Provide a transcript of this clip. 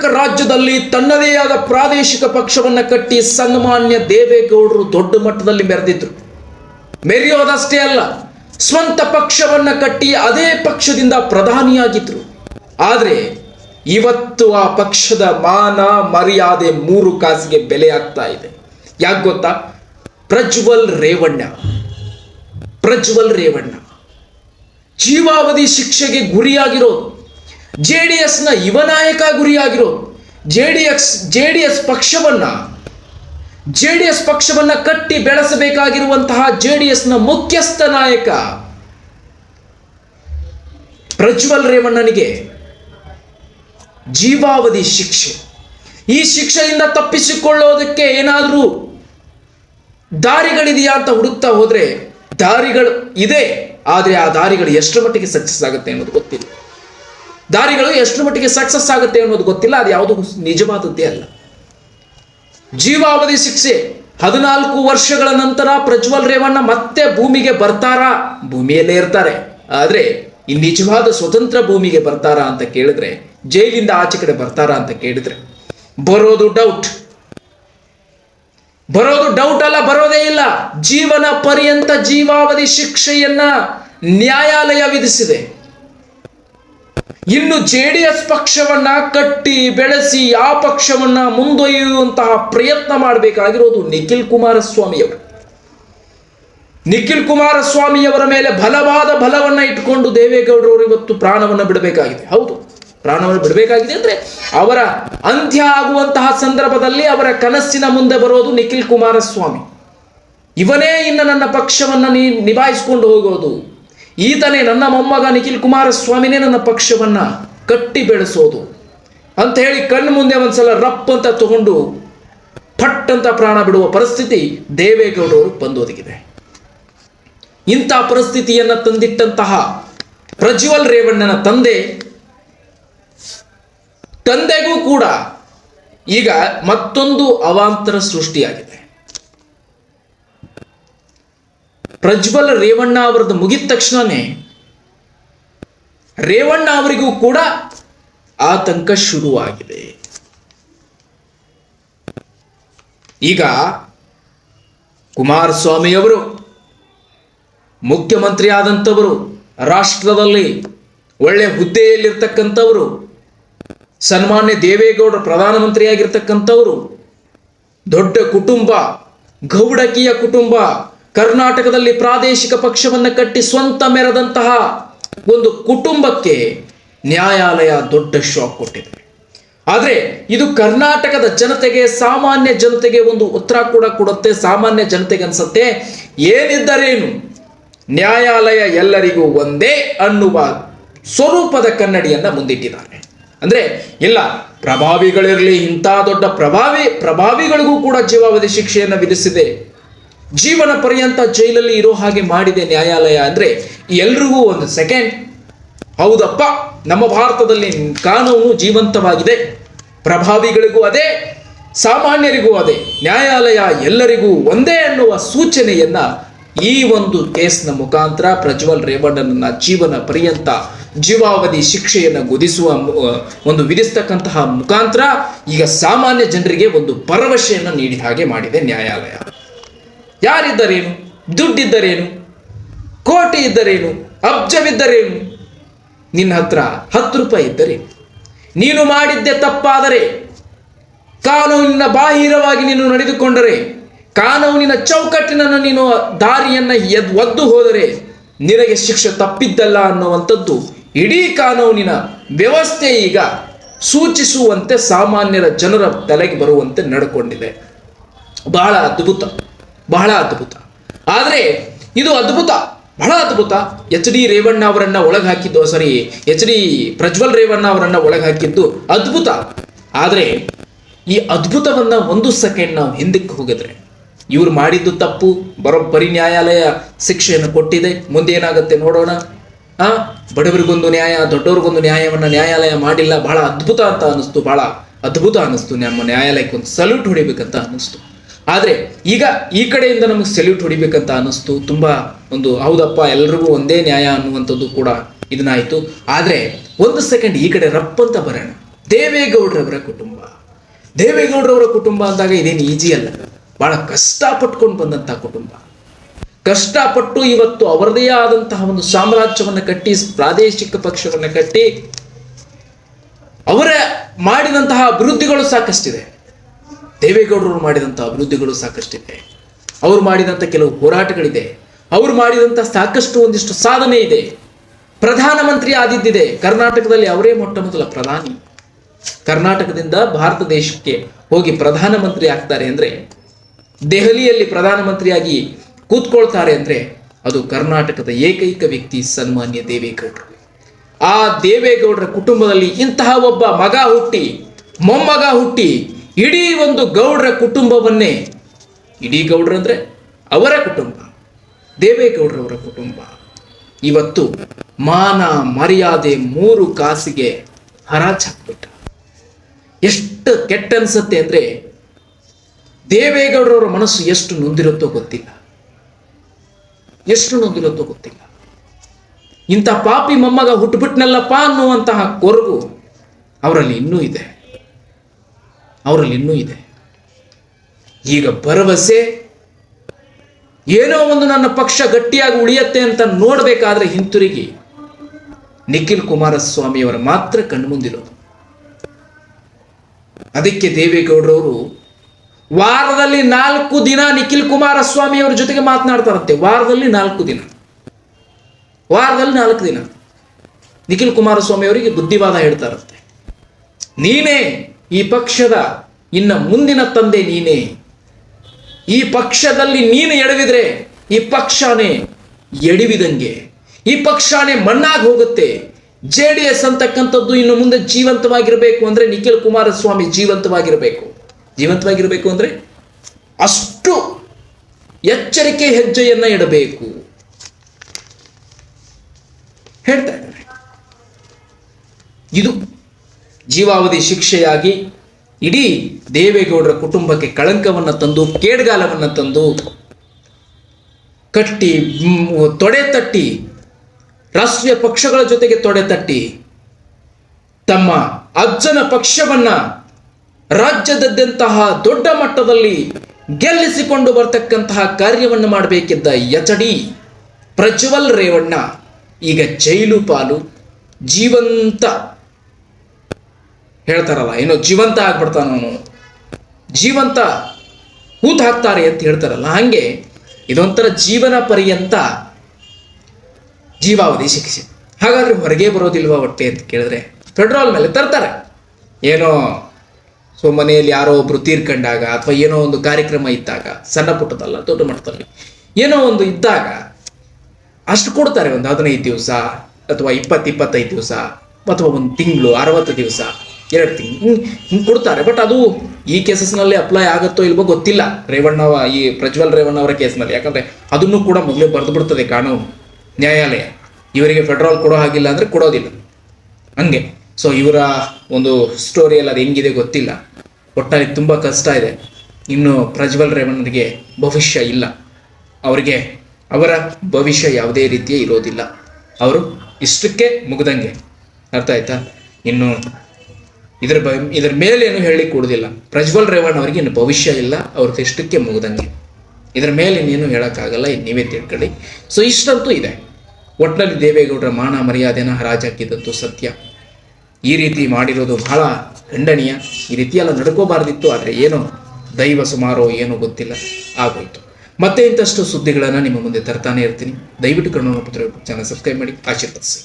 ಕರ್ನಾಟಕ ರಾಜ್ಯದಲ್ಲಿ ತನ್ನದೇ ಆದ ಪ್ರಾದೇಶಿಕ ಪಕ್ಷವನ್ನ ಕಟ್ಟಿ ಸನ್ಮಾನ್ಯ ದೇವೇಗೌಡರು ದೊಡ್ಡ ಮಟ್ಟದಲ್ಲಿ ಮೆರೆದಿದ್ರು. ಮೆರೆಯೋದಷ್ಟೇ ಅಲ್ಲ, ಸ್ವಂತ ಪಕ್ಷವನ್ನ ಕಟ್ಟಿ ಅದೇ ಪಕ್ಷದಿಂದ ಪ್ರಧಾನಿಯಾಗಿದ್ರು. ಆದರೆ ಇವತ್ತು ಆ ಪಕ್ಷದ ಮಾನ ಮರ್ಯಾದೆ ಮೂರು ಕಾಸಿಗೆ ಬೆಲೆ ಆಗ್ತಾ ಇದೆ. ಯಾಕೆ ಗೊತ್ತಾ? ಪ್ರಜ್ವಲ್ ರೇವಣ್ಣ. ಪ್ರಜ್ವಲ್ ರೇವಣ್ಣ. ಜೀವಾವಧಿ ಶಿಕ್ಷೆಗೆ ಗುರಿಯಾಗಿರೋದು. ಜೆ ಡಿ ಎಸ್ನ ಯುವ ನಾಯಕ ಗುರಿಯಾಗಿರೋ J D S J D S ಪಕ್ಷವನ್ನ ಜೆ ಡಿ ಎಸ್ ಪಕ್ಷವನ್ನ ಕಟ್ಟಿ ಬೆಳೆಸಬೇಕಾಗಿರುವಂತಹ ಜೆ ಡಿ ಎಸ್ನ ಮುಖ್ಯಸ್ಥ ನಾಯಕ ಪ್ರಜ್ವಲ್ ರೇವಣ್ಣನಿಗೆ ಜೀವಾವಧಿ ಶಿಕ್ಷೆ. ಈ ಶಿಕ್ಷೆಯಿಂದ ತಪ್ಪಿಸಿಕೊಳ್ಳೋದಕ್ಕೆ ಏನಾದರೂ ದಾರಿಗಳಿದೆಯಾ ಅಂತ ಹುಡುಕ್ತಾ ಹೋದ್ರೆ ದಾರಿಗಳು ಇದೆ, ಆದರೆ ಆ ದಾರಿಗಳು ಎಷ್ಟು ಮಟ್ಟಿಗೆ ಸಕ್ಸಸ್ ಆಗುತ್ತೆ ಅನ್ನೋದು ಗೊತ್ತಿಲ್ಲ. ದಾರಿಗಳು ಎಷ್ಟು ಮಟ್ಟಿಗೆ ಸಕ್ಸಸ್ ಆಗುತ್ತೆ ಅನ್ನೋದು ಗೊತ್ತಿಲ್ಲ, ಅದು ಯಾವುದು ನಿಜವಾದದ್ದೇ ಅಲ್ಲ. ಜೀವಾವಧಿ ಶಿಕ್ಷೆ ಹದಿನಾಲ್ಕು ವರ್ಷಗಳ ನಂತರ ಪ್ರಜ್ವಲ್ ರೇವಣ್ಣ ಮತ್ತೆ ಭೂಮಿಗೆ ಬರ್ತಾರಾ? ಭೂಮಿಯಲ್ಲೇ ಇರ್ತಾರೆ. ಆದ್ರೆ, ಈ ನಿಜವಾದ ಸ್ವತಂತ್ರ ಭೂಮಿಗೆ ಬರ್ತಾರಾ ಅಂತ ಕೇಳಿದ್ರೆ, ಜೈಲಿಂದ ಆಚೆ ಕಡೆ ಬರ್ತಾರಾ ಅಂತ ಕೇಳಿದ್ರೆ, ಬರೋದು ಡೌಟ್ ಬರೋದು ಡೌಟ್ ಅಲ್ಲ, ಬರೋದೇ ಇಲ್ಲ. ಜೀವನ ಪರ್ಯಂತ ಜೀವಾವಧಿ ಶಿಕ್ಷೆಯನ್ನ ನ್ಯಾಯಾಲಯ ವಿಧಿಸಿದೆ. ಇನ್ನು ಜೆ ಡಿ ಎಸ್ ಪಕ್ಷವನ್ನ ಕಟ್ಟಿ, ಬೆಳೆಸಿ, ಆ ಪಕ್ಷವನ್ನ ಮುಂದೊಯ್ಯುವಂತಹ ಪ್ರಯತ್ನ ಮಾಡಬೇಕಾಗಿರೋದು ನಿಖಿಲ್ ಕುಮಾರಸ್ವಾಮಿಯವರು. ನಿಖಿಲ್ ಕುಮಾರಸ್ವಾಮಿಯವರ ಮೇಲೆ ಬಲವಾದ ಬಲವನ್ನ ಇಟ್ಟುಕೊಂಡು ದೇವೇಗೌಡರವರು ಇವತ್ತು ಪ್ರಾಣವನ್ನು ಬಿಡಬೇಕಾಗಿದೆ. ಹೌದು, ಪ್ರಾಣವನ್ನು ಬಿಡಬೇಕಾಗಿದೆ ಅಂದ್ರೆ ಅವರ ಅಂತ್ಯ ಆಗುವಂತಹ ಸಂದರ್ಭದಲ್ಲಿ ಅವರ ಕನಸಿನ ಮುಂದೆ ಬರೋದು ನಿಖಿಲ್ ಕುಮಾರಸ್ವಾಮಿ. ಇವನೇ ಇನ್ನು ನನ್ನ ಪಕ್ಷವನ್ನ ನೀ, ನಿಭಾಯಿಸಿಕೊಂಡು ಹೋಗೋದು. ಈತನೇ ನನ್ನ ಮೊಮ್ಮಗ ನಿಖಿಲ್ ಕುಮಾರಸ್ವಾಮಿನೇ ನನ್ನ ಪಕ್ಷವನ್ನು ಕಟ್ಟಿ ಬೆಳೆಸೋದು. ಅಂತ ಹೇಳಿ ಕಣ್ಣು ಮುಂದೆ ಒಂದ್ಸಲ ರಪ್ ಅಂತ ತಗೊಂಡು ಫಟ್ ಅಂತ ಪ್ರಾಣ ಬಿಡುವ ಪರಿಸ್ಥಿತಿ ದೇವೇಗೌಡರು ಬಂದೊದಗಿದೆ. ಇಂಥ ಪರಿಸ್ಥಿತಿಯನ್ನು ತಂದಿಟ್ಟಂತಹ ಪ್ರಜ್ವಲ್ ರೇವಣ್ಣನ ತಂದೆ ತಂದೆಗೂ ಕೂಡ ಈಗ ಮತ್ತೊಂದು ಅವಾಂತರ ಸೃಷ್ಟಿಯಾಗಿದೆ. ಪ್ರಜ್ವಲ್ ರೇವಣ್ಣ ಅವರದ್ದು ಮುಗಿದ ತಕ್ಷಣವೇ ರೇವಣ್ಣ ಅವರಿಗೂ ಕೂಡ ಆತಂಕ ಶುರುವಾಗಿದೆ. ಈಗ ಕುಮಾರಸ್ವಾಮಿಯವರು ಮುಖ್ಯಮಂತ್ರಿ ಆದಂಥವರು, ರಾಷ್ಟ್ರದಲ್ಲಿ ಒಳ್ಳೆ ಹುದ್ದೆಯಲ್ಲಿರ್ತಕ್ಕಂಥವರು, ಸನ್ಮಾನ್ಯ ದೇವೇಗೌಡರು ಪ್ರಧಾನಮಂತ್ರಿಯಾಗಿರ್ತಕ್ಕಂಥವರು, ದೊಡ್ಡ ಕುಟುಂಬ, ಗೌಡಕಿಯ ಕುಟುಂಬ ಕರ್ನಾಟಕದಲ್ಲಿ ಪ್ರಾದೇಶಿಕ ಪಕ್ಷವನ್ನು ಕಟ್ಟಿ ಸ್ವಂತ ಮೆರೆದಂತಹ ಒಂದು ಕುಟುಂಬಕ್ಕೆ ನ್ಯಾಯಾಲಯ ದೊಡ್ಡ ಶಾಕ್ ಕೊಟ್ಟಿದೆ. ಆದರೆ ಇದು ಕರ್ನಾಟಕದ ಜನತೆಗೆ, ಸಾಮಾನ್ಯ ಜನತೆಗೆ ಒಂದು ಉತ್ತರ ಕೂಡ ಕೊಡುತ್ತೆ, ಸಾಮಾನ್ಯ ಜನತೆಗೆ ಅನ್ಸುತ್ತೆ, ಏನಿದ್ದರೇನು? ನ್ಯಾಯಾಲಯ ಎಲ್ಲರಿಗೂ ಒಂದೇ ಅನ್ನುವ ಸ್ವರೂಪದ ಕನ್ನಡಿಯನ್ನು ಮುಂದಿಟ್ಟಿದ್ದಾರೆ. ಅಂದ್ರೆ, ಇಲ್ಲ, ಪ್ರಭಾವಿಗಳಿರಲಿ, ಇಂಥ ದೊಡ್ಡ ಪ್ರಭಾವಿ, ಪ್ರಭಾವಿಗಳಿಗೂ ಕೂಡ ಜೀವಾವಧಿ ಶಿಕ್ಷೆಯನ್ನು ವಿಧಿಸಿದೆ. ಜೀವನ ಪರ್ಯಂತ ಜೈಲಲ್ಲಿ ಇರೋ ಹಾಗೆ ಮಾಡಿದೆ ನ್ಯಾಯಾಲಯ ಅಂದ್ರೆ ಎಲ್ರಿಗೂ ಒಂದು ಸೆಕೆಂಡ್ ಹೌದಪ್ಪ, ನಮ್ಮ ಭಾರತದಲ್ಲಿ ಕಾನೂನು ಜೀವಂತವಾಗಿದೆ. ಪ್ರಭಾವಿಗಳಿಗೂ ಅದೇ, ಸಾಮಾನ್ಯರಿಗೂ ಅದೇ. ನ್ಯಾಯಾಲಯ ಎಲ್ಲರಿಗೂ ಒಂದೇ ಅನ್ನುವ ಸೂಚನೆಯನ್ನ ಈ ಒಂದು ಕೇಸ್ನ ಮುಖಾಂತರ ಪ್ರಜ್ವಲ್ ರೇವಣ್ಣನನ್ನ ಜೀವನ ಪರ್ಯಂತ ಜೀವಾವಧಿ ಶಿಕ್ಷೆಯನ್ನು ಗುದಿಸುವ ಒಂದು ವಿಧಿಸ್ತಕ್ಕಂತಹ ಮುಖಾಂತರ ಈಗ ಸಾಮಾನ್ಯ ಜನರಿಗೆ ಒಂದು ಭರವಸೆಯನ್ನು ನೀಡಿದ ಹಾಗೆ ಮಾಡಿದೆ ನ್ಯಾಯಾಲಯ. ಯಾರಿದ್ದರೇನು? ದುಡ್ಡಿದ್ದರೇನು? ಕೋಟಿ ಇದ್ದರೇನು ಅಬ್ಜವಿದ್ದರೇನು? ನಿನ್ನ ಹತ್ರ ಹತ್ತು ರೂಪಾಯಿ ಇದ್ದರೆ ನೀನು ಮಾಡಿದ್ದೆ ತಪ್ಪಾದರೆ ಕಾನೂನಿನ ಬಾಹಿರವಾಗಿ ನೀನು ನಡೆದುಕೊಂಡರೆ, ಕಾನೂನಿನ ಚೌಕಟ್ಟಿನನ್ನು ನೀನು ದಾರಿಯನ್ನು ಎದ್, ಒದ್ದು ಹೋದರೆ ನಿನಗೆ ಶಿಕ್ಷೆ ತಪ್ಪಿದ್ದಲ್ಲ ಅನ್ನುವಂಥದ್ದು ಇಡೀ ಕಾನೂನಿನ ವ್ಯವಸ್ಥೆ ಈಗ ಸೂಚಿಸುವಂತೆ ಸಾಮಾನ್ಯರ ಜನರ ತಲೆಗೆ ಬರುವಂತೆ ನಡ್ಕೊಂಡಿದೆ. ಬಹಳ ಅದ್ಭುತ. ಬಹಳ ಅದ್ಭುತ. ಆದರೆ ಇದು ಅದ್ಭುತ, ಬಹಳ ಅದ್ಭುತ. ಎಚ್ ಡಿ ರೇವಣ್ಣ ಅವರನ್ನ ಒಳಗೆ ಹಾಕಿದ್ದು sorry H D Prajwal Revanna ಅವರನ್ನ ಒಳಗೆ ಹಾಕಿದ್ದು ಅದ್ಭುತ. ಆದರೆ ಈ ಅದ್ಭುತವನ್ನ ಒಂದು ಸೆಕೆಂಡ್ ನಾವು ಹಿಂದಕ್ಕೆ ಹೋಗಿದ್ರೆ, ಇವ್ರು ಮಾಡಿದ್ದು ತಪ್ಪು, ಬರೋಬ್ಬರಿ ನ್ಯಾಯಾಲಯ ಶಿಕ್ಷೆಯನ್ನು ಕೊಟ್ಟಿದೆ. ಮುಂದೆ ಏನಾಗುತ್ತೆ ನೋಡೋಣ. ಆ, ಬಡವರಿಗೊಂದು ನ್ಯಾಯ, ದೊಡ್ಡವ್ರಿಗೊಂದು ನ್ಯಾಯವನ್ನ ನ್ಯಾಯಾಲಯ ಮಾಡಿಲ್ಲ, ಬಹಳ ಅದ್ಭುತ ಅಂತ ಅನಿಸ್ತು ಬಹಳ ಅದ್ಭುತ ಅನಿಸ್ತು ನಮ್ಮ ನ್ಯಾಯಾಲಯಕ್ಕೆ ಒಂದು ಸಲ್ಯೂಟ್ ಹೊಡಿಬೇಕಂತ ಅನಿಸ್ತು ಆದರೆ ಈಗ ಈ ಕಡೆಯಿಂದ ನಮಗೆ ಸೆಲ್ಯೂಟ್ ಹೊಡಿಬೇಕಂತ ಅನ್ನಿಸ್ತು. ತುಂಬ ಒಂದು ಹೌದಪ್ಪ, ಎಲ್ರಿಗೂ ಒಂದೇ ನ್ಯಾಯ ಅನ್ನುವಂಥದ್ದು ಕೂಡ ಇದನ್ನಾಯಿತು. ಆದರೆ ಒಂದು ಸೆಕೆಂಡ್ ಈ ಕಡೆ ರಪ್ಪಂತ ಬರೋಣ. ದೇವೇಗೌಡರವರ ಕುಟುಂಬ. ದೇವೇಗೌಡರವರ ಕುಟುಂಬ ಅಂದಾಗ ಇದೇನು ಈಜಿ ಅಲ್ಲ. ಬಹಳ ಕಷ್ಟಪಟ್ಕೊಂಡು ಬಂದಂತಹ ಕುಟುಂಬ. ಕಷ್ಟಪಟ್ಟು ಇವತ್ತು ಅವರದೇ ಆದಂತಹ ಒಂದು ಸಾಮ್ರಾಜ್ಯವನ್ನು ಕಟ್ಟಿ, ಪ್ರಾದೇಶಿಕ ಪಕ್ಷವನ್ನು ಕಟ್ಟಿ, ಅವರ ಮಾಡಿದಂತಹ ಅಭಿವೃದ್ಧಿಗಳು ಸಾಕಷ್ಟಿದೆ. ದೇವೇಗೌಡರು ಮಾಡಿದಂಥ ಅಭಿವೃದ್ಧಿಗಳು ಸಾಕಷ್ಟಿದೆ. ಅವರು ಮಾಡಿದಂಥ ಕೆಲವು ಹೋರಾಟಗಳಿದೆ. ಅವರು ಮಾಡಿದಂಥ ಸಾಕಷ್ಟು ಒಂದಿಷ್ಟು ಸಾಧನೆ ಇದೆ. ಪ್ರಧಾನಮಂತ್ರಿ ಆದಿದ್ದಿದೆ. ಕರ್ನಾಟಕದಲ್ಲಿ ಅವರೇ ಮೊಟ್ಟ ಮೊದಲ ಪ್ರಧಾನಿ. ಕರ್ನಾಟಕದಿಂದ ಭಾರತ ದೇಶಕ್ಕೆ ಹೋಗಿ ಪ್ರಧಾನಮಂತ್ರಿ ಆಗ್ತಾರೆ ಅಂದರೆ, ದೆಹಲಿಯಲ್ಲಿ ಪ್ರಧಾನಮಂತ್ರಿಯಾಗಿ ಕೂತ್ಕೊಳ್ತಾರೆ ಅಂದರೆ, ಅದು ಕರ್ನಾಟಕದ ಏಕೈಕ ವ್ಯಕ್ತಿ ಸನ್ಮಾನ್ಯ ದೇವೇಗೌಡರು. ಆ ದೇವೇಗೌಡರ ಕುಟುಂಬದಲ್ಲಿ ಇಂತಹ ಒಬ್ಬ ಮಗ ಹುಟ್ಟಿ, ಮೊಮ್ಮಗ ಹುಟ್ಟಿ ಇಡೀ ಒಂದು ಗೌಡರ ಕುಟುಂಬವನ್ನೇ, ಇಡೀ ಗೌಡ್ರಂದ್ರೆ ಅವರ ಕುಟುಂಬ ದೇವೇಗೌಡರವರ ಕುಟುಂಬ. ಇವತ್ತು ಮಾನ ಮರ್ಯಾದೆ ಮೂರು ಕಾಸಿಗೆ ಹರಾಜ್ ಎಷ್ಟು ಕೆಟ್ಟ ಅನ್ಸುತ್ತೆ ಅಂದ್ರೆ ದೇವೇಗೌಡರವರ ಮನಸ್ಸು ಎಷ್ಟು ನೊಂದಿರುತ್ತೋ ಗೊತ್ತಿಲ್ಲ. ಎಷ್ಟು ನೊಂದಿರುತ್ತೋ ಗೊತ್ತಿಲ್ಲ. ಇಂಥ ಪಾಪಿ ಮೊಮ್ಮಗ ಹುಟ್ಟುಬಿಟ್ನಲ್ಲಪ್ಪ ಅನ್ನುವಂತಹ ಕೊರಗು ಅವರಲ್ಲಿ ಇನ್ನೂ ಇದೆ. ಅವರಲ್ಲಿ ಇನ್ನೂ ಇದೆ. ಈಗ ಭರವಸೆ, ಏನೋ ಒಂದು ನನ್ನ ಪಕ್ಷ ಗಟ್ಟಿಯಾಗಿ ಉಳಿಯತ್ತೆ ಅಂತ ನೋಡಬೇಕಾದ್ರೆ ಹಿಂತಿರುಗಿ. ನಿಖಿಲ್ ಕುಮಾರಸ್ವಾಮಿಯವರ ಮಾತ್ರ ಕಣ್ಮುಂದಿರೋದು. ಅದಕ್ಕೆ ದೇವೇಗೌಡರವರು ವಾರದಲ್ಲಿ ನಾಲ್ಕು ದಿನ ನಿಖಿಲ್ ಕುಮಾರಸ್ವಾಮಿಯವರ ಜೊತೆಗೆ ಮಾತನಾಡ್ತಾರಂತೆ. ವಾರದಲ್ಲಿ ನಾಲ್ಕು ದಿನ. ವಾರದಲ್ಲಿ ನಾಲ್ಕು ದಿನ. ನಿಖಿಲ್ ಕುಮಾರಸ್ವಾಮಿ ಅವರಿಗೆ ಬುದ್ಧಿವಾದ ಹೇಳ್ತಾರಂತೆ. ನೀನೇ ಈ ಪಕ್ಷದ ಇನ್ನ ಮುಂದಿನ ತಂದೆ ನೀನೇ. ಈ ಪಕ್ಷದಲ್ಲಿ ನೀನು ಎಡವಿದ್ರೆ ಈ ಪಕ್ಷನೇ ಎಡವಿದಂಗೆ. ಈ ಪಕ್ಷನೇ ಮಣ್ಣಾಗಿ ಹೋಗುತ್ತೆ. ಜೆ ಡಿ ಎಸ್ ಅಂತಕ್ಕಂಥದ್ದು ಇನ್ನು ಮುಂದೆ ಜೀವಂತವಾಗಿರಬೇಕು ಅಂದ್ರೆ ನಿಖಿಲ್ ಕುಮಾರಸ್ವಾಮಿ ಜೀವಂತವಾಗಿರಬೇಕು. ಜೀವಂತವಾಗಿರಬೇಕು ಅಂದ್ರೆ ಅಷ್ಟು ಎಚ್ಚರಿಕೆ ಹೆಜ್ಜೆಯನ್ನ ಇಡಬೇಕು. ಹೇಳ್ತಾ ಇದು ಜೀವಾವಧಿ ಶಿಕ್ಷೆಯಾಗಿ ಇಡೀ ದೇವೇಗೌಡರ ಕುಟುಂಬಕ್ಕೆ ಕಳಂಕವನ್ನು ತಂದು, ಕೇಡ್ಗಾಲವನ್ನು ತಂದು, ಕಟ್ಟಿ ತೊಡೆ ತಟ್ಟಿ, ರಾಷ್ಟ್ರೀಯ ಪಕ್ಷಗಳ ಜೊತೆಗೆ ತೊಡೆ ತಟ್ಟಿ, ತಮ್ಮ ಅಜ್ಜನ ಪಕ್ಷವನ್ನ ರಾಜ್ಯದಾದ್ಯಂತಹ ದೊಡ್ಡ ಮಟ್ಟದಲ್ಲಿ ಗೆಲ್ಲಿಸಿಕೊಂಡು ಬರ್ತಕ್ಕಂತಹ ಕಾರ್ಯವನ್ನು ಮಾಡಬೇಕಿದ್ದ ಯಚಡಿ ಪ್ರಜ್ವಲ್ ರೇವಣ್ಣ, ಈಗ ಜೈಲು ಪಾಲು, ಜೀವಂತ ಹೇಳ್ತಾರಲ್ಲ, ಏನೋ ಜೀವಂತ ಆಗ್ಬಿಡ್ತಾನ ಅವನು. ಜೀವಂತ ಹೂತ್ ಹಾಕ್ತಾರೆ ಅಂತ ಹೇಳ್ತಾರಲ್ಲ, ಹಾಗೆ ಇದೊಂಥರ ಜೀವನ ಪರ್ಯಂತ ಜೀವಾವಧಿ ಶಿಕ್ಷೆ. ಹಾಗಾದ್ರೆ ಹೊರಗೆ ಬರೋದಿಲ್ವಾ ಹೊಟ್ಟೆ ಅಂತ ಕೇಳಿದ್ರೆ ಪೆಟ್ರೋಲ್ ಮೇಲೆ ತರ್ತಾರೆ. ಏನೋ ಸೊ ಮನೆಯಲ್ಲಿ ಯಾರೋ ಒಬ್ರು ತೀರ್ಕೊಂಡಾಗ ಅಥವಾ ಏನೋ ಒಂದು ಕಾರ್ಯಕ್ರಮ ಇದ್ದಾಗ, ಸಣ್ಣ ಪುಟ್ಟದಲ್ಲ, ದೊಡ್ಡ ಮಟ್ಟದಲ್ಲಿ ಏನೋ ಒಂದು ಇದ್ದಾಗ ಅಷ್ಟು ಕೊಡ್ತಾರೆ ಒಂದು ಹದಿನೈದು ದಿವಸ ಅಥವಾ ಇಪ್ಪತ್ತು ಇಪ್ಪತ್ತೈದು ದಿವಸ ಅಥವಾ ಒಂದು ತಿಂಗಳು, ಅರವತ್ತು ದಿವಸ. ಎರಡು ತಿಂಗಳು ಹಿಂಗೆ ಕೊಡ್ತಾರೆ. ಬಟ್ ಅದು ಈ ಕೇಸಸ್ನಲ್ಲಿ ಅಪ್ಲೈ ಆಗುತ್ತೋ ಇಲ್ವೋ ಗೊತ್ತಿಲ್ಲ. ರೇವಣ್ಣ ಈ ಪ್ರಜ್ವಲ್ ರೇವಣ್ಣ ಅವರ ಕೇಸ್ನಲ್ಲಿ ಯಾಕಂದರೆ ಅದನ್ನು ಕೂಡ ಮೊದಲೇ ಬರೆದು ಬಿಡ್ತದೆ ಕಾನೂನು, ನ್ಯಾಯಾಲಯ. ಇವರಿಗೆ ಫೆಡರಲ್ ಕೊಡೋ ಹಾಗಿಲ್ಲ ಅಂದರೆ ಕೊಡೋದಿಲ್ಲ. ಹಂಗೆ. ಸೊ ಇವರ ಒಂದು ಸ್ಟೋರಿಯಲ್ಲಿ ಅದು ಹೆಂಗಿದೆ ಗೊತ್ತಿಲ್ಲ. ಒಟ್ಟಾರೆ ತುಂಬ ಕಷ್ಟ ಇದೆ. ಇನ್ನು ಪ್ರಜ್ವಲ್ ರೇವಣ್ಣರಿಗೆ ಭವಿಷ್ಯ ಇಲ್ಲ. ಅವರಿಗೆ, ಅವರ ಭವಿಷ್ಯ ಯಾವುದೇ ರೀತಿಯ ಇರೋದಿಲ್ಲ. ಅವರು ಇಷ್ಟಕ್ಕೆ ಮುಗ್ದಂಗೆ. ಅರ್ಥ ಆಯ್ತಾ? ಇನ್ನು ಇದ್ರ ಬ, ಇದ್ರ ಮೇಲೇನು ಹೇಳಿ ಕೊಡುದಿಲ್ಲ. ಪ್ರಜ್ವಲ್ ರೇವಣ್ಣ ಅವರಿಗೆ ಇನ್ನು ಭವಿಷ್ಯ ಇಲ್ಲ, ಅವ್ರ ಇಷ್ಟಕ್ಕೆ ಮುಗ್ದಂಗೆ. ಇದ್ರ ಮೇಲೆ ಇನ್ನೇನು ಹೇಳೋಕ್ಕಾಗಲ್ಲ ಇದು ನೀವೇ ತಿಳ್ಕೊಳ್ಳಿ. ಸೊ ಇಷ್ಟಂತೂ ಇದೆ. ಒಟ್ಟಿನಲ್ಲಿ ದೇವೇಗೌಡರ ಮಾನ ಮರ್ಯಾದೆನ ಹರಾಜಾಕಿದಂತೂ ಸತ್ಯ. ಈ ರೀತಿ ಮಾಡಿರೋದು ಬಹಳ ಖಂಡನೀಯ. ಈ ರೀತಿಯೆಲ್ಲ ನಡ್ಕೋಬಾರ್ದಿತ್ತು, ಆದರೆ ಏನೋ ದೈವ ಸುಮಾರೋ ಏನೋ ಗೊತ್ತಿಲ್ಲ, ಆಗೋಯ್ತು. ಮತ್ತೆ ಇಂತಷ್ಟು ಸುದ್ದಿಗಳನ್ನು ನಿಮ್ಮ ಮುಂದೆ ತರ್ತಾನೆ ಇರ್ತೀನಿ. ದಯವಿಟ್ಟು ಕನ್ನಡ ಪುತ್ರ, ಚಾನಲ್ ಸಬ್ಸ್ಕ್ರೈಬ್ ಮಾಡಿ, ಆಶೀರ್ವದಿಸಿ.